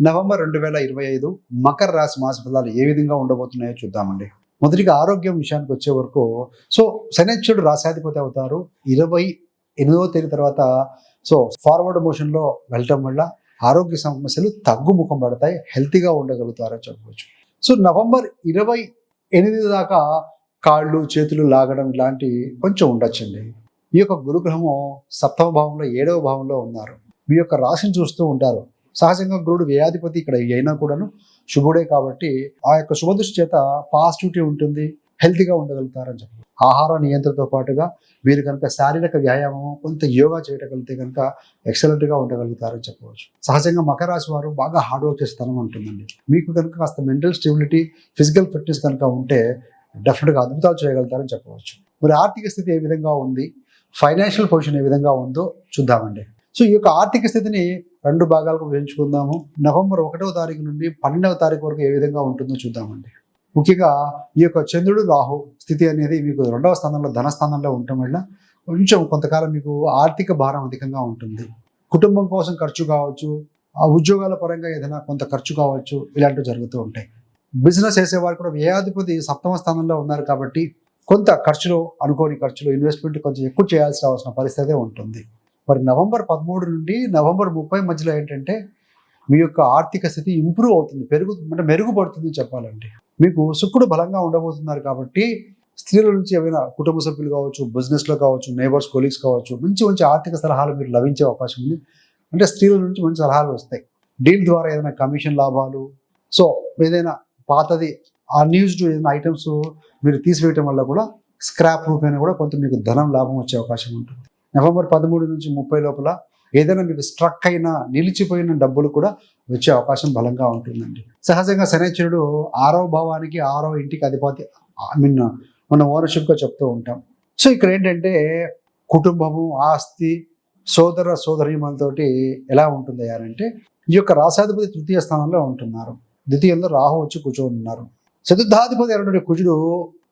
November రెండు వేల ఇరవై ఐదు మకర రాశి మాస ఫలాలు ఏ విధంగా ఉండబోతున్నాయో చూద్దామండి. మొదటిగా ఆరోగ్యం విషయానికి వచ్చే వరకు సో శనిచ్చుడు రాశాధిపతి అవుతారు. ఇరవై ఎనిమిదవ తేదీ తర్వాత సో ఫార్వర్డ్ మోషన్లో వెళ్ళటం వల్ల ఆరోగ్య సమస్యలు తగ్గుముఖం పడతాయి హెల్తీగా ఉండగలుగుతారని చెప్పవచ్చు. సో నవంబర్ ఇరవై ఎనిమిది దాకా కాళ్ళు చేతులు లాగడం ఇలాంటి కొంచెం ఉండొచ్చండి. ఈ యొక్క గురుగ్రహము సప్తమ భావంలో ఏడవ భావంలో ఉన్నారు. మీ యొక్క రాశిని చూస్తూ ఉంటారు. సహజంగా గురుడు వ్యయాధిపతి ఇక్కడ అయినా కూడాను శుభుడే కాబట్టి ఆ యొక్క శుభదృష్టి చేత పాజిటివిటీ ఉంటుంది హెల్తీగా ఉండగలుగుతారని చెప్పి. ఆహార నియంత్రణతో పాటుగా మీరు కనుక శారీరక వ్యాయామం కొంత యోగా చేయగలిగితే కనుక ఎక్సలెంట్గా ఉండగలుగుతారని చెప్పవచ్చు. సహజంగా మకర రాశి వారు బాగా హార్డ్ వర్క్ చేసే తనం ఉంటుందండి మీకు కనుక కాస్త మెంటల్ స్టెబిలిటీ ఫిజికల్ ఫిట్నెస్ కనుక ఉంటే డెఫినెట్గా అద్భుతాలు చేయగలుగుతారని చెప్పవచ్చు. మరి ఆర్థిక స్థితి ఏ విధంగా ఉంది? ఫైనాన్షియల్ పొజిషన్ ఏ విధంగా ఉందో చూద్దామండి. సో ఈ యొక్క ఆర్థిక స్థితిని రెండు భాగాలకు విభజించుకుందాము. నవంబర్ ఒకటవ తారీఖు నుండి పన్నెండవ తారీఖు వరకు ఏ విధంగా ఉంటుందో చూద్దామండి. ముఖ్యంగా ఈ యొక్క చంద్రుడు రాహు స్థితి అనేది మీకు రెండవ స్థానంలో ధనస్థానంలో ఉండటం వల్ల కొంచెం కొంతకాలం మీకు ఆర్థిక భారం అధికంగా ఉంటుంది. కుటుంబం కోసం ఖర్చు కావచ్చు ఆ ఉద్యోగాల పరంగా ఏదైనా కొంత ఖర్చు కావచ్చు ఇలాంటివి జరుగుతూ ఉంటాయి. బిజినెస్ చేసేవారు కూడా వ్యయాధిపతి సప్తమ స్థానంలో ఉన్నారు కాబట్టి కొంత ఖర్చులు అనుకోని ఖర్చులు ఇన్వెస్ట్మెంట్ కొంచెం ఎక్కువ చేయాల్సిన అవసరం పరిస్థితి ఉంటుంది. మరి నవంబర్ పదమూడు నుండి నవంబర్ ముప్పై మధ్యలో ఏంటంటే మీ యొక్క ఆర్థిక స్థితి ఇంప్రూవ్ అవుతుంది పెరుగు అంటే మెరుగుపడుతుంది చెప్పాలంటే. మీకు శుక్రుడు బలంగా ఉండబోతున్నారు కాబట్టి స్త్రీల నుంచి ఏమైనా కుటుంబ సభ్యులు కావచ్చు బిజినెస్లో కావచ్చు నేబర్స్ కొలీగ్స్ కావచ్చు మంచి మంచి ఆర్థిక సలహాలు మీరు లభించే అవకాశం ఉంది. అంటే స్త్రీల నుంచి మంచి సలహాలు వస్తాయి. డీల్ ద్వారా ఏదైనా కమిషన్ లాభాలు. సో ఏదైనా పాతది అన్యూజ్డ్ ఏదైనా ఐటమ్స్ మీరు తీసివేయటం వల్ల కూడా స్క్రాప్ రూపేణ కూడా కొంత మీకు ధనం లాభం వచ్చే అవకాశం ఉంటుంది. నవంబర్ పదమూడు నుంచి ముప్పై లోపల ఏదైనా మీకు స్ట్రక్ అయిన నిలిచిపోయిన డబ్బులు కూడా వచ్చే అవకాశం బలంగా ఉంటుందండి. సహజంగా శనిచరుడు ఆరో భావానికి ఆరో ఇంటికి అధిపతి ఐ మీన్ మన ఓనర్షిప్గా చెప్తూ ఉంటాం. సో ఇక్కడ ఏంటంటే కుటుంబము ఆస్తి సోదర సోదరీమణులతోటి ఎలా ఉంటుంది అంటే ఈ యొక్క రాసాధిపతి తృతీయ స్థానంలో ఉంటున్నారు. ద్వితీయంలో రాహు వచ్చి కూర్చొని ఉన్నారు. చతుర్థాధిపతి అయినటువంటి కుజుడు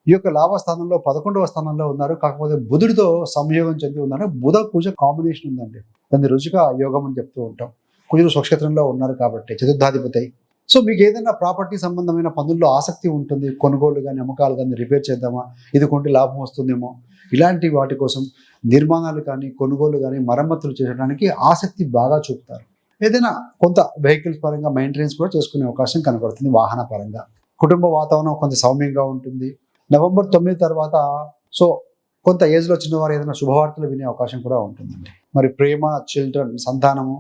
ఈ యొక్క లాభస్థానంలో పదకొండవ స్థానంలో ఉన్నారు. కాకపోతే బుధుడితో సంయోగం చెంది ఉన్నారు. బుధ కుజ కాంబినేషన్ ఉందండి. దాన్ని రుచిగా యోగం అని చెప్తూ ఉంటాం. కుజుడు స్వక్షేత్రంలో ఉన్నారు కాబట్టి చతుర్థాధిపతి. సో మీకు ఏదైనా ప్రాపర్టీ సంబంధమైన పనుల్లో ఆసక్తి ఉంటుంది. కొనుగోలు కానీ అమ్మకాలు కానీ రిపేర్ చేద్దామా? ఇది కొంటే లాభం వస్తుందేమో. ఇలాంటి వాటి కోసం నిర్మాణాలు కానీ కొనుగోలు కానీ మరమ్మతులు చేయడానికి ఆసక్తి బాగా చూపుతారు. ఏదైనా కొంత వెహికల్స్ పరంగా మెయింటెనెన్స్ కూడా చేసుకునే అవకాశం కనబడుతుంది వాహన పరంగా. కుటుంబ వాతావరణం కొంత సౌమ్యంగా ఉంటుంది. నవంబర్ తొమ్మిది తర్వాత సో కొంత ఏజ్లో చిన్నవారు ఏదైనా శుభవార్తలు వినే అవకాశం కూడా ఉంటుందండి. మరి ప్రేమ చిల్డ్రన్ సంతానము